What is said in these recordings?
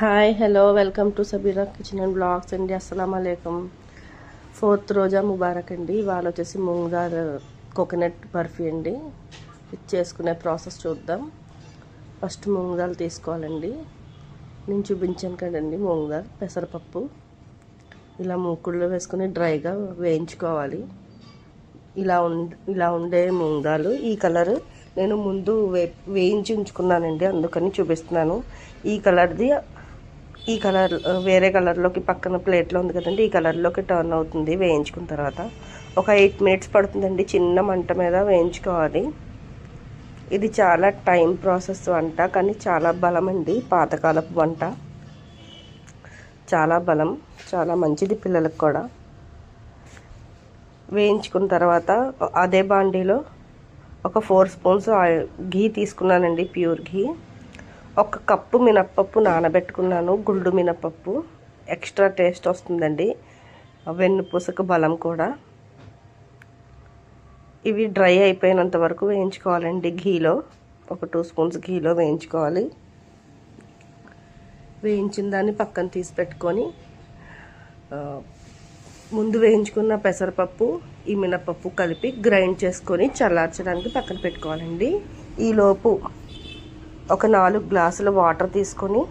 Hi hello welcome to Sabira kitchen and blogs అండి అస్సలం అయికం ఫోర్త్ రోజా ముబారక్ అండి. ఇవాళ వచ్చేసి ముంగార్ uh, కోకోనట్ బర్ఫీ అండి. ఇది చేసుకునే ప్రాసెస్ చూద్దాం. ఫస్ట్ ముంగాలు తీసుకోవాలండి. నేను చూపించాను కదండి మూంగ్ పెసరపప్పు. ఇలా మూకుడులో వేసుకుని డ్రైగా వేయించుకోవాలి. ఇలా ఉండ్ ఇలా ఉండే ముంగాలు. ఈ కలర్ నేను ముందు వే వేయించి ఉంచుకున్నానండి అందుకని చూపిస్తున్నాను. ఈ కలర్ది ఈ కలర్ వేరే కలర్లోకి పక్కన ప్లేట్లో ఉంది కదండి ఈ కలర్లోకి టర్న్ అవుతుంది వేయించుకున్న తర్వాత. ఒక ఎయిట్ మినిట్స్ పడుతుందండి చిన్న మంట మీద వేయించుకోవాలి. ఇది చాలా టైం ప్రాసెస్ వంట కానీ చాలా బలం అండి పాతకాలపు వంట. చాలా బలం చాలా మంచిది పిల్లలకు కూడా. వేయించుకున్న తర్వాత అదే బాండీలో ఒక ఫోర్ స్పూన్స్ ఘీ తీసుకున్నానండి ప్యూర్ ఘీ. ఒక కప్పు మినప్పప్పు నానబెట్టుకున్నాను గుండు మినప్పప్పు. ఎక్స్ట్రా టేస్ట్ వస్తుందండి. వెన్నుపూసకు బలం కూడా. ఇవి డ్రై అయిపోయినంత వరకు వేయించుకోవాలండి ఘీలో. ఒక టూ స్పూన్స్ ఘీలో వేయించుకోవాలి. వేయించిన దాన్ని పక్కన తీసి పెట్టుకొని ముందు వేయించుకున్న పెసరపప్పు ఈ మినపప్పు కలిపి గ్రైండ్ చేసుకొని చల్లార్చడానికి పక్కన పెట్టుకోవాలండి. ఈలోపు ఒక నాలుగు గ్లాసుల వాటర్ తీసుకొని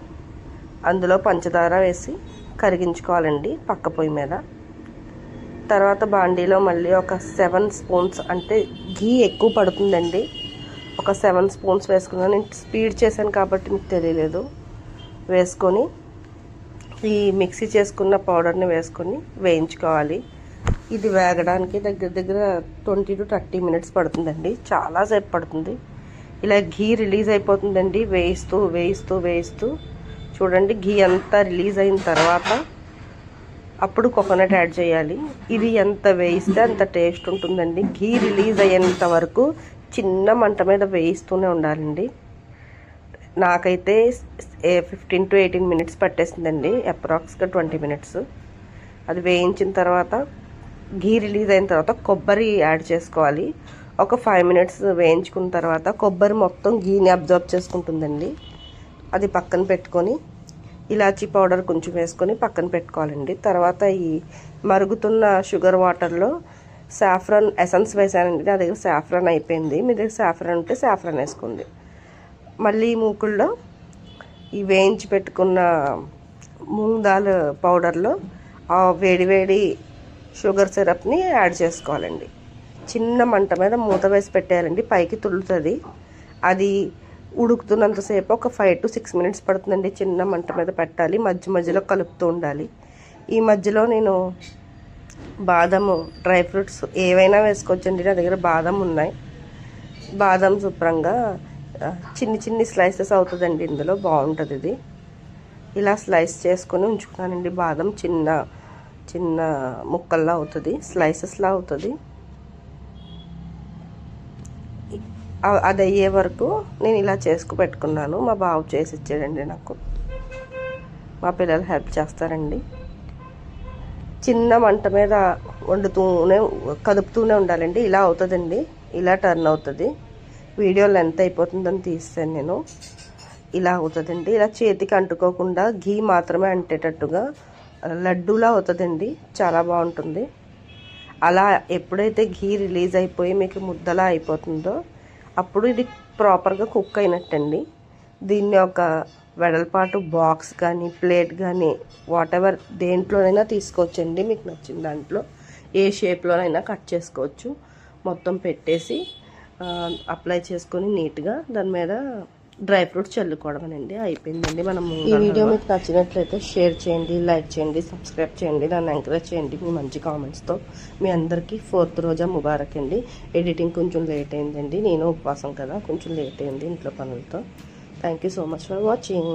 అందులో పంచదార వేసి కరిగించుకోవాలండి పక్క పొయ్యి మీద. తర్వాత బాండీలో మళ్ళీ ఒక సెవెన్ స్పూన్స్ అంటే ఘీ ఎక్కువ పడుతుందండి. ఒక సెవెన్ స్పూన్స్ వేసుకున్నాను. నేను స్పీడ్ చేశాను కాబట్టి మీకు తెలియలేదు. వేసుకొని ఈ మిక్సీ చేసుకున్న పౌడర్ని వేసుకొని వేయించుకోవాలి. ఇది వేగడానికి దగ్గర దగ్గర ట్వంటీ టు థర్టీ మినిట్స్ పడుతుందండి. చాలాసేపు పడుతుంది. ఇలా ఘీ రిలీజ్ అయిపోతుందండి. వేయిస్తూ వేయిస్తూ వేయిస్తూ. చూడండి ఘీ అంతా రిలీజ్ అయిన తర్వాత అప్పుడు కోకోనట్ యాడ్ చేయాలి. ఇది ఎంత వేయిస్తే అంత టేస్ట్ ఉంటుందండి. ఘీ రిలీజ్ అయ్యేంత వరకు చిన్న మంట మీద వేయిస్తూనే ఉండాలండి. నాకైతే ఫిఫ్టీన్ టు ఎయిటీన్ మినిట్స్ పట్టేసిందండి. అప్రాక్స్గా ట్వంటీ మినిట్స్. అది వేయించిన తర్వాత ఘీ రిలీజ్ అయిన తర్వాత కొబ్బరి యాడ్ చేసుకోవాలి. ఒక ఫైవ్ మినిట్స్ వేయించుకున్న తర్వాత కొబ్బరి మొత్తం గీని అబ్జర్వ్ చేసుకుంటుందండి. అది పక్కన పెట్టుకొని ఇలాచీ పౌడర్ కొంచెం వేసుకొని పక్కన పెట్టుకోవాలండి. తర్వాత ఈ మరుగుతున్న షుగర్ వాటర్లో సాఫ్రాన్ ఎసెన్స్ వేసానండి. నా దగ్గర సాఫ్రాన్ అయిపోయింది. మీ దగ్గర సాఫ్రాన్ ఉంటే సాఫ్రాన్ వేసుకోండి. మళ్ళీ మూకుల్లో ఈ వేయించి పెట్టుకున్న మూంగ్ దాల్ పౌడర్లో ఆ వేడి వేడి షుగర్ సిరప్ని యాడ్ చేసుకోవాలండి. చిన్న మంట మీద మూత వేసి పెట్టేయాలండి. పైకి తుల్లుతుంది. అది ఉడుకుతున్నంతసేపు ఒక ఫైవ్ టు సిక్స్ మినిట్స్ పడుతుందండి. చిన్న మంట మీద పెట్టాలి. మధ్య మధ్యలో కలుపుతూ ఉండాలి. ఈ మధ్యలో నేను బాదము డ్రై ఫ్రూట్స్ ఏవైనా వేసుకోవచ్చండి. నా దగ్గర బాదం ఉన్నాయి. బాదం శుభ్రంగా చిన్ని చిన్ని స్లైసెస్ అవుతుందండి. ఇందులో బాగుంటుంది ఇది. ఇలా స్లైస్ చేసుకొని ఉంచుకున్నానండి. బాదం చిన్న చిన్న ముక్కల్లా అవుతుంది. స్లైసెస్లా అవుతుంది. అది అయ్యే వరకు నేను ఇలా చేసుకు పెట్టుకున్నాను. మా బాబు చేసి ఇచ్చాడండి నాకు. మా పిల్లలు హెల్ప్ చేస్తారండి. చిన్న మంట మీద వండుతూనే కదుపుతూనే ఉండాలండి. ఇలా అవుతుందండి. ఇలా టర్న్ అవుతుంది. వీడియో లెంత్ అయిపోతుందని తీస్తాను నేను. ఇలా అవుతుందండి. ఇలా చేతికి అంటుకోకుండా ఘీ మాత్రమే అంటేటట్టుగా లడ్డూలా అవుతుందండి. చాలా బాగుంటుంది. అలా ఎప్పుడైతే ఘీ రిలీజ్ అయిపోయి మీకు ముద్దలా అయిపోతుందో అప్పుడు ఇది ప్రాపర్గా కుక్ అయినట్టండి. దీన్ని ఒక వెడల్పాటు బాక్స్ కానీ ప్లేట్ కానీ వాట్ ఎవర్ దేంట్లోనైనా తీసుకోవచ్చండి మీకు నచ్చిన దాంట్లో. ఏ షేప్లోనైనా కట్ చేసుకోవచ్చు. మొత్తం పెట్టేసి అప్లై చేసుకొని నీట్గా దాని మీద డ్రై ఫ్రూట్స్ చల్లుకోవడమేనండి. అయిపోయిందండి. మనం ఈ వీడియో మీకు నచ్చినట్లయితే షేర్ చేయండి లైక్ చేయండి సబ్స్క్రైబ్ చేయండి దాన్ని ఎంకరేజ్ చేయండి. మీ మంచి కామెంట్స్తో మీ అందరికీ ఫోర్త్ రోజా ముబారక్ అండి ఎడిటింగ్ కొంచెం లేట్ అయిందండి. నేను ఉపవాసం కదా కొంచెం లేట్ అయింది ఇంట్లో పనులతో. Thank you so much for watching